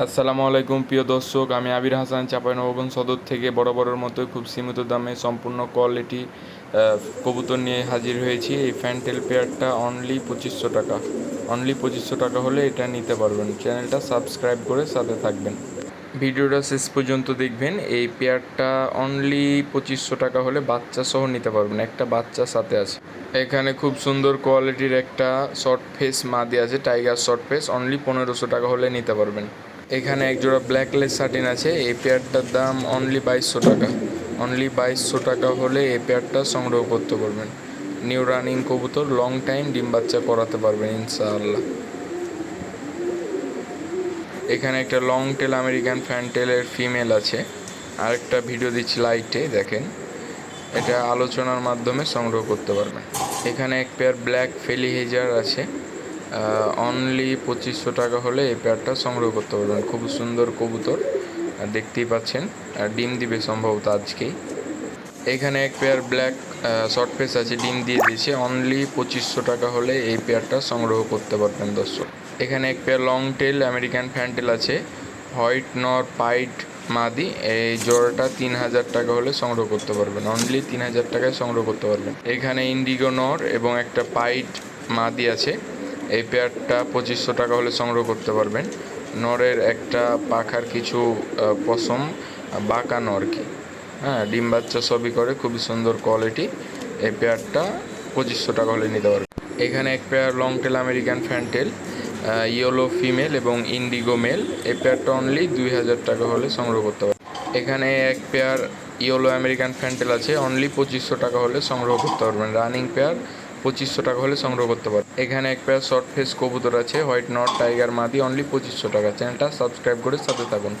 আসসালামু আলাইকুম, প্রিয় দর্শক। আমি আবির হাসান চাঁপাইনবাবগঞ্জ সদর থেকে বড় বড়র মতো খুব সীমিত দামে সম্পূর্ণ কোয়ালিটি কবুতর নিয়ে হাজির হয়েছি। এই ফ্যান্টেল পেয়ারটা অনলি পঁচিশশো টাকা। অনলি পঁচিশশো টাকা হলে এটা নিতে পারবেন। চ্যানেলটা সাবস্ক্রাইব করে সাথে থাকবেন। ভিডিওটা শেষ পর্যন্ত দেখবেন। এই পেয়ারটা অনলি পঁচিশশো টাকা হলে বাচ্চা সহ নিতে পারবেন। একটা বাচ্চা সাথে আছে। এখানে খুব সুন্দর কোয়ালিটির একটা শর্ট ফেস মাদি আছে টাইগার শর্ট ফেস অনলি পনেরোশো টাকা হলে নিতে পারবেন। এখানে এক জোড়া ব্ল্যাক লেস সাটিন আছে। এই পেয়ারটার দাম অনলি বাইশশো টাকা। অনলি বাইশশো টাকা হলে এই পেয়ারটা সংগ্রহ করতে পারবেন। নিউ রানিং কবুতর লং টাইম ডিম বাচ্চা করাতে পারবেন, ইনশাআল্লাহ। এখানে একটা লং টেল আমেরিকান ফ্যান্টেলের ফিমেল আছে। আরেকটা ভিডিও দিচ্ছি লাইটে দেখেন। এটা আলোচনার মাধ্যমে সংগ্রহ করতে পারবেন। এখানে এক পেয়ার ব্ল্যাক ফেলি হেজার আছে। অনলি পঁচিশশো টাকা হলে এই পেয়ারটা সংগ্রহ করতে পারবেন। খুব সুন্দর কবুতর দেখতেই পাচ্ছেন। ডিম দিবে সম্ভবত আজকেই। এখানে এক পেয়ার ব্ল্যাক শর্ট ফেস আছে, ডিম দিয়ে দিয়েছে। অনলি পঁচিশশো টাকা হলে এই পেয়ারটা সংগ্রহ করতে পারবেন দর্শক। এখানে এক pair long tail American fantail আছে। হোয়াইট নর পাইট মাদি এই জোড়াটা তিন হাজার টাকা হলে সংগ্রহ করতে পারবেন। অনলি তিন হাজার টাকায় সংগ্রহ করতে পারবেন। এখানে ইন্ডিগো নর এবং একটা পাইট মাদি আছে। এই পেয়ারটা পঁচিশশো টাকা হলে সংগ্রহ করতে পারবেন। নরের একটা পাখার কিছু পশম বাঁকা নর কি। হ্যাঁ ডিম বাচ্চা সবই করে, খুবই সুন্দর কোয়ালিটি এই পেয়ারটা পঁচিশশো টাকা হলে নিতে পারবেন। এখানে এক pair long tail American fantail yellow female এবং ইন্ডিগো মেল এই পেয়ারটা অনলি দুই হাজার টাকা হলে সংগ্রহ করতে পারবেন। এখানে এক পেয়ার ইয়েলো আমেরিকান ফ্যান্টেল আছে অনলি পঁচিশশো টাকা হলে সংগ্রহ করতে পারবেন। রানিং পেয়ার পঁচিশশো টাকা হলে সংগ্রহ করতে পারবেন এখানে এক পেয়ার শর্ট ফেস কবুতর আছে হোয়াইট নট টাইগার মাদি অনলি পঁচিশশো টাকা। চ্যানেলটা সাবস্ক্রাইব করে সাথে থাকুন।